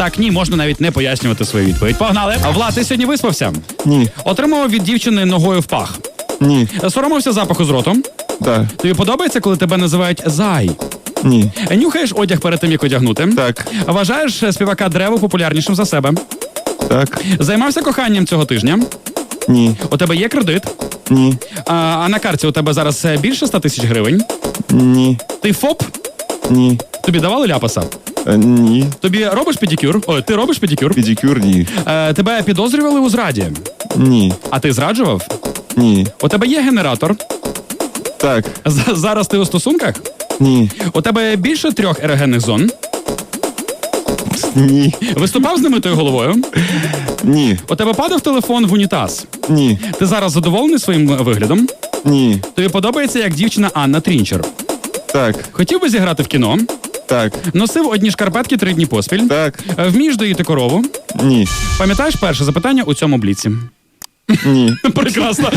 Так, ні, можна навіть не пояснювати свою відповідь. Погнали. А, Влад, ти сьогодні виспався? Ні. Отримав від дівчини ногою в пах. Ні. Соромився запаху з ротом. Да. Тобі подобається, коли тебе називають зай? Ні. Нюхаєш одяг перед тим, як одягнути. Так. Вважаєш співака Древо популярнішим за себе. Так. Займався коханням цього тижня. Ні. У тебе є кредит. Ні. А, а на карті у тебе зараз е, більше 100 тисяч гривень. Ні. Ти ФОП? Ні. Тобі давали ляпаса? Е, Ні. Тобі робиш педикюр? Ой, ти робиш педикюр? Педикюр ні. Е, тебе підозрювали у зраді. Ні. А ти зраджував? Ні. У тебе є генератор. Так. З- зараз ти у стосунках? Ні. У тебе більше трьох ерогенних зон. Ні. Виступав з немитою головою. Ні. У тебе падав телефон в унітаз. Ні. Ти зараз задоволений своїм виглядом? Ні. Тобі подобається як дівчина Анна Трінчер. Так. Хотів би зіграти в кіно, Так. носив одні шкарпетки три дні поспіль. Так. Е, Вмієш доїти корову. Ні. Пам'ятаєш перше запитання у цьому бліці? Ні. Прекрасно.